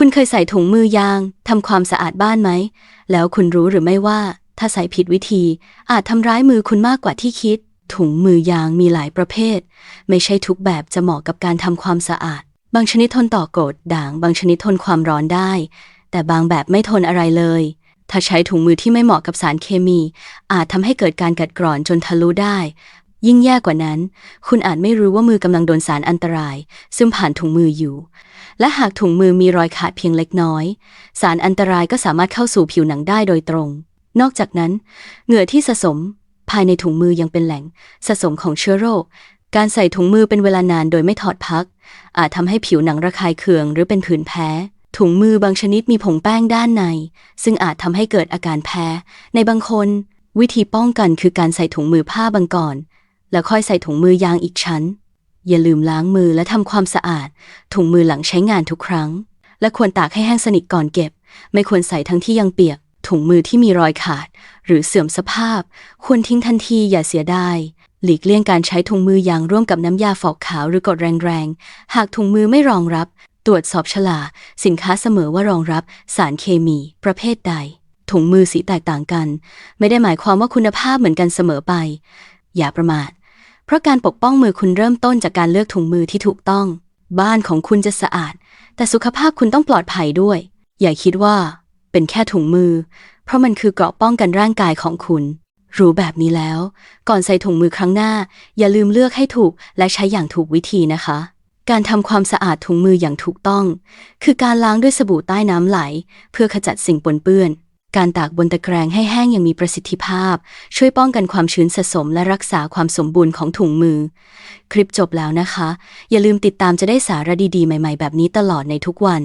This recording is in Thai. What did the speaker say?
คุณเคยใส่ถุงมือยางทำความสะอาดบ้านไหม แล้วคุณรู้หรือไม่ว่า ถ้าใส่ผิดวิธี อาจทำร้ายมือคุณมากกว่าที่คิด ถุงมือยางมีหลายประเภท ไม่ใช่ทุกแบบจะเหมาะกับการทำความสะอาด บางชนิดทนต่อกรดด่าง บางชนิดทนความร้อนได้ แต่บางแบบไม่ทนอะไรเลย ถ้าใช้ถุงมือที่ไม่เหมาะกับสารเคมี อาจทำให้เกิดการกัดกร่อนจนทะลุได้ ยิ่งแย่กว่านั้น คุณอาจไม่รู้ว่ามือกำลังโดนสารอันตราย ซึ่งผ่านถุงมืออยู่ และหากถุงมือมีรอยขาดเพียงเล็กน้อย สารอันตรายก็สามารถเข้าสู่ผิวหนังได้โดยตรง นอกจากนั้น เหงื่อที่สะสม ภายในถุงมือยังเป็นแหล่ง สะสมของเชื้อโรค การใส่ถุงมือเป็นเวลานานโดยไม่ถอดพัก อาจทำให้ผิวหนังระคายเคืองหรือเป็นผื่นแพ้ถุงมือบางชนิดมีผงแป้งด้านใน ซึ่งอาจทำให้เกิดอาการแพ้ ในบางคน วิธีป้องกันคือการใส่ถุงมือผ้าบางก่อน แล้วค่อยใส่ถุงมือยางอีกชั้น อย่าลืมล้างมือและทำความสะอาด ถุงมือหลังใช้งานทุกครั้ง และควรตากให้แห้งสนิทก่อนเก็บ ไม่ควรใส่ทั้งที่ยังเปียก ถุงมือที่มีรอยขาด หรือเสื่อมสภาพ ควรทิ้งทันทีอย่าเสียดายหลีกเลี่ยงการใช้ถุงมือยางร่วมกับน้ำยาฟอกขาวหรือกดแรงๆ หากถุงมือไม่รองรับ ตรวจสอบฉลากสินค้าเสมอว่ารองรับสารเคมี ประเภทใด ถุงมือสีแตกต่างกัน ไม่ได้หมายความว่าคุณภาพเหมือนกันเสมอไป อย่าประมาท เพราะการปกป้องมือคุณเริ่มต้นจากการเลือกถุงมือที่ถูกต้อง บ้านของคุณจะสะอาด แต่สุขภาพคุณต้องปลอดภัยด้วย อย่าคิดว่า เป็นแค่ถุงมือ เพราะมันคือเกราะป้องกันร่างกายของคุณ รู้แบบนี้แล้ว ก่อนใส่ถุงมือครั้งหน้า อย่าลืมเลือกให้ถูกและใช้อย่างถูกวิธีนะคะ การทำความสะอาดถุงมืออย่างถูกต้อง คือการล้างด้วยสบู่ใต้น้ำไหล เพื่อขจัดสิ่งปนเปื้อน การตากบนตะแกรงให้แห้งอย่างมีประสิทธิภาพ ช่วยป้องกันความชื้นสะสมและรักษาความสมบูรณ์ของถุงมือ คลิปจบแล้วนะคะ อย่าลืมติดตามจะได้สาระดีๆ ใหม่ ๆ แบบนี้ตลอดในทุกวัน